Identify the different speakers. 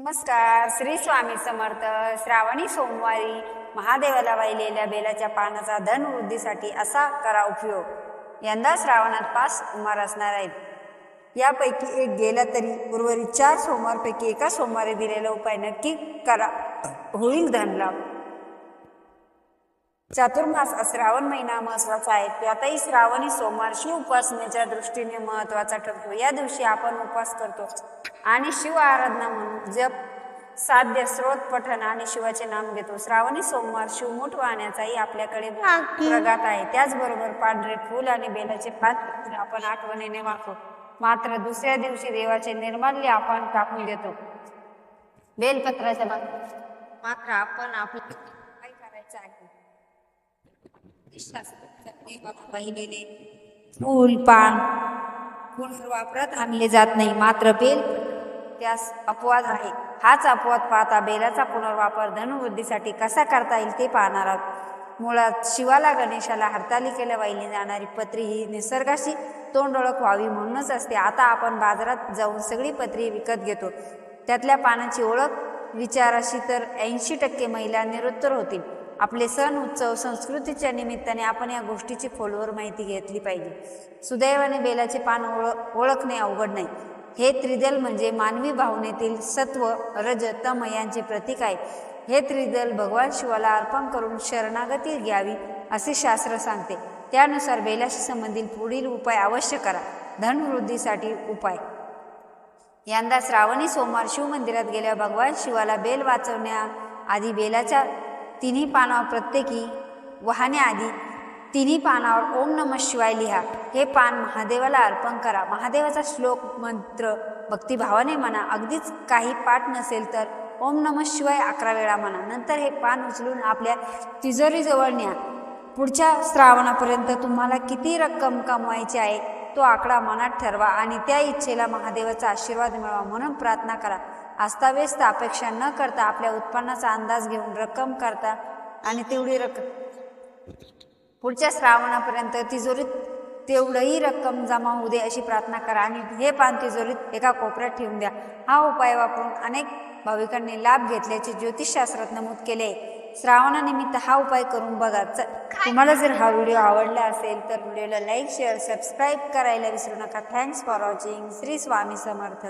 Speaker 1: नमस्कार श्री स्वामी समर्थ श्रावणी सोमवारी महादेवाला वाहिलेल्या बेलाच्या पानाचा धनवृद्धीसाठी असा करा उपयोग. यंदा श्रावणात पाच सोमवार असणार आहेत. यापैकी एक गेला तरी उर्वरित चार सोमवारपैकी एका सोमवारी दिलेला उपाय नक्की करा. होईल धनलाभ चातुर्मास श्रावण महिना महत्त्वाचा आहे. त्यातही श्रावणी सोमवार शिव उपासनेच्या दृष्टीने महत्त्वाचा ठरतो. या दिवशी आपण उपवास करतो. आणि शिव आराधना म्हणून जप साध्य स्रोत पठण आणि शिवाचे नाम घेतो. श्रावणी सोमवार शिवमुठ वाहण्याचाही आपल्याकडे प्रघात आहे. त्याचबरोबर पांढरे फूल आणि बेलाचे पान आपण आठवणीने वाहतो. मात्र दुसऱ्या दिवशी देवाचे निर्माल्य आपण टाकून देतो. बेलपत्राच्या मात्र आपण आपलं काय करायचं आहे? पाहिलेले फूल पान पुनर्वापरात आणले जात नाही मात्र बेल त्यास अपवाद आहे. हाच अपवाद पाहता बेलाचा पुनर्वापर धनुवृद्धीसाठी कसा करता येईल ते पाहणार आहोत. मुळात शिवाला गणेशाला हरतालिकेला वाहिली जाणारी पत्री ही निसर्गाशी तोंड ओळख व्हावी म्हणूनच असते. आता आपण बाजारात जाऊन सगळी पत्री विकत घेतो. त्यातल्या पानाची ओळख विचाराशी तर ऐंशी टक्के महिला निरुत्तर होतील. आपले सण उत्सव संस्कृतीच्या निमित्ताने आपण या गोष्टीची खोलवर माहिती घेतली पाहिजे. सुदैवाने बेलाचे पान ओळख ओळखणे अवघड नाही. हे त्रिदल म्हणजे मानवी भावनेतील सत्व रज तम यांचे प्रतीक आहे. हे त्रिदल भगवान शिवाला अर्पण करून शरणागती घ्यावी असे शास्त्र सांगते. त्यानुसार बेलाशी संबंधित पुढील उपाय अवश्य करा. धनवृद्धीसाठी उपाय. यंदा श्रावणी सोमवार शिवमंदिरात गेल्या भगवान शिवाला बेल वाचवण्या आधी बेलाच्या तिन्ही पानावर प्रत्येकी वाहण्याआधी तिन्ही पानावर ओम नम शिवाय लिहा. हे पान महादेवाला अर्पण करा. महादेवाचा श्लोक मंत्र भक्तिभावाने म्हणा. अगदीच काही पाठ नसेल तर ओम नम शिवाय अकरा वेळा म्हणा. नंतर हे पान उचलून आपल्या तिजोरीजवळ न्या. पुढच्या श्रावणापर्यंत तुम्हाला किती रक्कम कमवायची आहे? तो आकडा मनात ठरवा आणि त्या इच्छेला महादेवाचा आशीर्वाद मिळवा म्हणून प्रार्थना करा. अस्ताव्यस्त अपेक्षा न करता आपल्या उत्पन्नाचा अंदाज घेऊन रक्कम करता आणि तेवढी रक्कम पुढच्या श्रावणापर्यंत तिजोरीत तेवढंही रक्कम जमा होऊ दे अशी प्रार्थना करा आणि हे पान तिजोरीत एका कोपऱ्यात ठेवून द्या. हा उपाय वापरून अनेक भाविकांनी लाभ घेतल्याचे ज्योतिषशास्त्रात नमूद केले. आहे श्रावणानिमित्त हा उपाय करून बघा. तुम्हाला जर हा व्हिडिओ आवडला असेल तर व्हिडिओला लाईक शेअर सबस्क्राईब करायला विसरू नका. Thanks for watching Shri Swami Samarth.